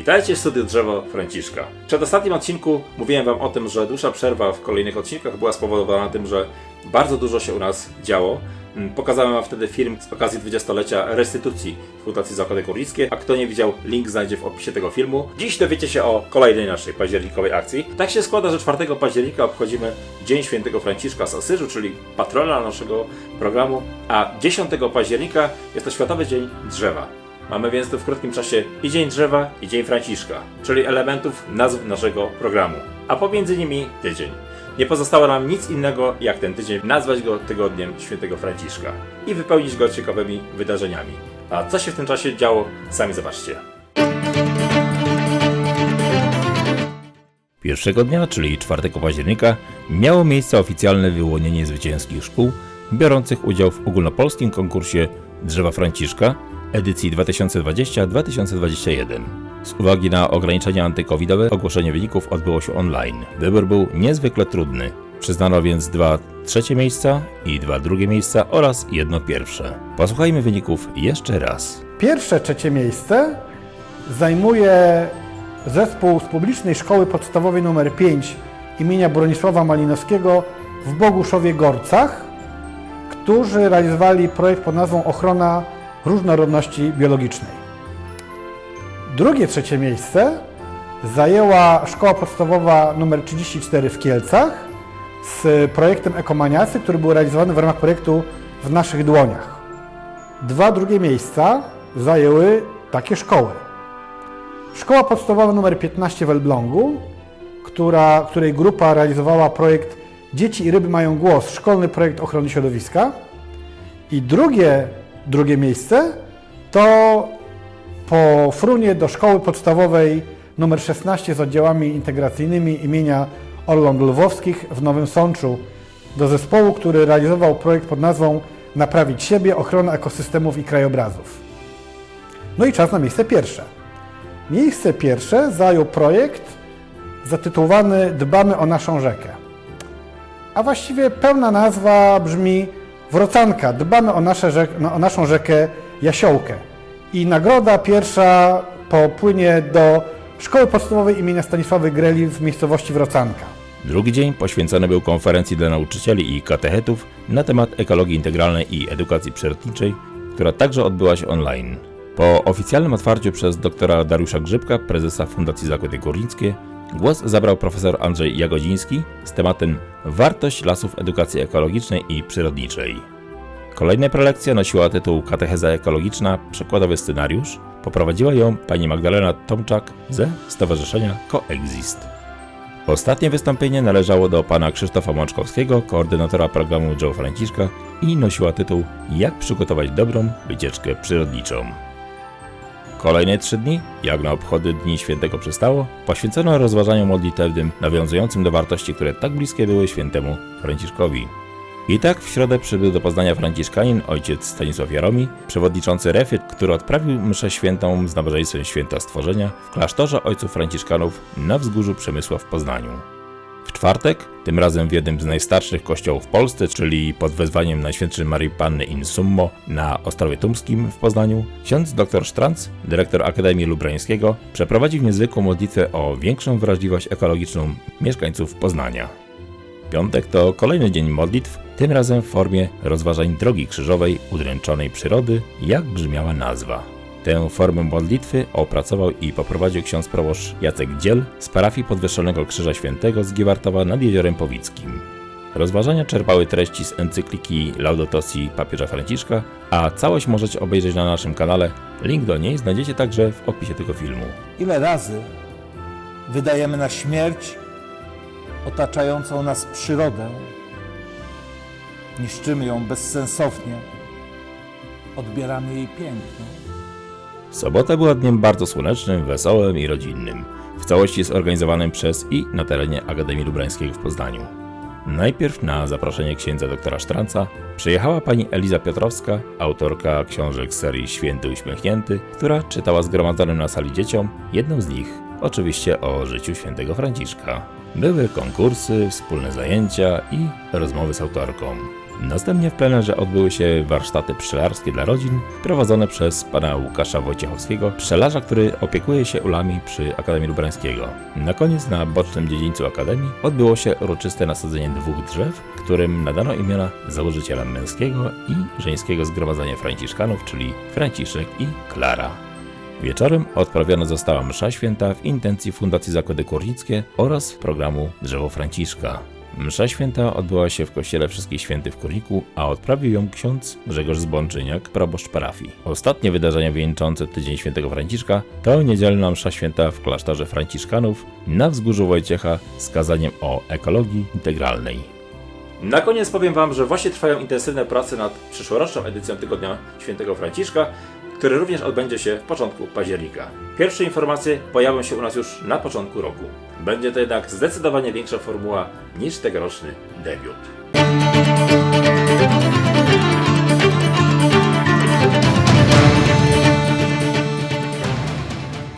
Witajcie w studiu Drzewo Franciszka. W przedostatnim odcinku mówiłem Wam o tym, że dłuższa przerwa w kolejnych odcinkach była spowodowana tym, że bardzo dużo się u nas działo. Mm, Pokazałem Wam wtedy film z okazji 20-lecia restytucji Fundacji Zakłady Górnickie, a kto nie widział, link znajdzie w opisie tego filmu. Dziś dowiecie się o kolejnej naszej październikowej akcji. Tak się składa, że 4 października obchodzimy Dzień Świętego Franciszka z Asyżu, czyli patrona naszego programu, a 10 października jest to Światowy Dzień Drzewa. Mamy więc tu w krótkim czasie i Dzień Drzewa, i Dzień Franciszka, czyli elementów nazw naszego programu, a pomiędzy nimi tydzień. Nie pozostało nam nic innego, jak ten tydzień nazwać go Tygodniem Świętego Franciszka i wypełnić go ciekawymi wydarzeniami. A co się w tym czasie działo, sami zobaczcie. Pierwszego dnia, czyli 4 października, miało miejsce oficjalne wyłonienie zwycięskich szkół biorących udział w ogólnopolskim konkursie Drzewa Franciszka edycji 2020-2021. Z uwagi na ograniczenia antykowidowe ogłoszenie wyników odbyło się online. Wybór był niezwykle trudny. Przyznano więc dwa trzecie miejsca i dwa drugie miejsca oraz jedno pierwsze. Posłuchajmy wyników jeszcze raz. Pierwsze, trzecie miejsce zajmuje zespół z publicznej szkoły podstawowej nr 5 imienia Bronisława Malinowskiego w Boguszowie Gorcach, którzy realizowali projekt pod nazwą Ochrona różnorodności biologicznej. Drugie, trzecie miejsce zajęła szkoła podstawowa nr 34 w Kielcach z projektem Ekomaniacy, który był realizowany w ramach projektu W naszych dłoniach. Dwa drugie miejsca zajęły takie szkoły. Szkoła podstawowa nr 15 w Elblągu, która, której grupa realizowała projekt Dzieci i ryby mają głos, szkolny projekt ochrony środowiska. I drugie, drugie miejsce to po frunie do szkoły podstawowej nr 16 z oddziałami integracyjnymi imienia Orląt Lwowskich w Nowym Sączu do zespołu, który realizował projekt pod nazwą Naprawić siebie, ochrona ekosystemów i krajobrazów. No i czas na miejsce pierwsze. Miejsce pierwsze zajął projekt zatytułowany Dbamy o naszą rzekę. A właściwie pełna nazwa brzmi Wrocanka. Dbamy o, rzek, no, o naszą rzekę Jasiołkę. I nagroda pierwsza popłynie do Szkoły Podstawowej imienia Stanisławy Greli w miejscowości Wrocanka. Drugi dzień poświęcony był konferencji dla nauczycieli i katechetów na temat ekologii integralnej i edukacji przyrodniczej, która także odbyła się online. Po oficjalnym otwarciu przez doktora Dariusza Grzybka, prezesa Fundacji Zakłady Górnickie, głos zabrał profesor Andrzej Jagodziński z tematem Wartość lasów edukacji ekologicznej i przyrodniczej. Kolejna prelekcja nosiła tytuł Katecheza ekologiczna, przekładowy scenariusz. Poprowadziła ją pani Magdalena Tomczak ze Stowarzyszenia Coexist. Ostatnie wystąpienie należało do pana Krzysztofa Mączkowskiego, koordynatora programu Joe Franciszka i nosiła tytuł Jak przygotować dobrą wycieczkę przyrodniczą. Kolejne trzy dni, jak na obchody Dni Świętego przystało, poświęcono rozważaniom modlitewnym nawiązującym do wartości, które tak bliskie były świętemu Franciszkowi. I tak w środę przybył do Poznania Franciszkanin ojciec Stanisław Jaromi, przewodniczący refy, który odprawił mszę świętą z nabożeństwem święta stworzenia w klasztorze ojców Franciszkanów na wzgórzu Przemysła w Poznaniu. Czwartek, tym razem w jednym z najstarszych kościołów w Polsce, czyli pod wezwaniem Najświętszej Marii Panny in Summo na Ostrowie Tumskim w Poznaniu, ksiądz dr Sztranc, dyrektor Akademii Lubrańskiego, przeprowadził niezwykłą modlitwę o większą wrażliwość ekologiczną mieszkańców Poznania. Piątek to kolejny dzień modlitw, tym razem w formie rozważań drogi krzyżowej udręczonej przyrody, jak brzmiała nazwa. Tę formę modlitwy opracował i poprowadził ksiądz proboszcz Jacek Dziel z parafii Podwyższonego Krzyża Świętego z Giwartowa nad Jeziorem Powickim. Rozważania czerpały treści z encykliki Laudato papieża Franciszka, a całość możecie obejrzeć na naszym kanale. Link do niej znajdziecie także w opisie tego filmu. Ile razy wydajemy na śmierć otaczającą nas przyrodę, niszczymy ją bezsensownie, odbieramy jej piękno. Sobota była dniem bardzo słonecznym, wesołym i rodzinnym, w całości zorganizowanym przez i na terenie Akademii Lubrańskiego w Poznaniu. Najpierw na zaproszenie księdza doktora Sztranca przyjechała pani Eliza Piotrowska, autorka książek serii Święty Uśmiechnięty, która czytała zgromadzonym na sali dzieciom jedną z nich, oczywiście o życiu świętego Franciszka. Były konkursy, wspólne zajęcia i rozmowy z autorką. Następnie w plenerze odbyły się warsztaty pszczelarskie dla rodzin prowadzone przez pana Łukasza Wojciechowskiego, pszczelarza, który opiekuje się ulami przy Akademii Lubrańskiego. Na koniec na bocznym dziedzińcu Akademii odbyło się uroczyste nasadzenie dwóch drzew, którym nadano imiona założycielom męskiego i żeńskiego zgromadzenia Franciszkanów, czyli Franciszek i Klara. Wieczorem odprawiona została msza święta w intencji Fundacji Zakłady Górnickie oraz programu Drzewo Franciszka. Msza święta odbyła się w kościele Wszystkich Świętych w Kurniku, a odprawił ją ksiądz Grzegorz Zbączyniak, proboszcz parafii. Ostatnie wydarzenia wieńczące Tydzień Świętego Franciszka to niedzielna msza święta w klasztorze Franciszkanów na wzgórzu Wojciecha z kazaniem o ekologii integralnej. Na koniec powiem Wam, że właśnie trwają intensywne prace nad przyszłoroczną edycją Tygodnia Świętego Franciszka, który również odbędzie się w początku października. Pierwsze informacje pojawią się u nas już na początku roku. Będzie to jednak zdecydowanie większa formuła niż tegoroczny debiut.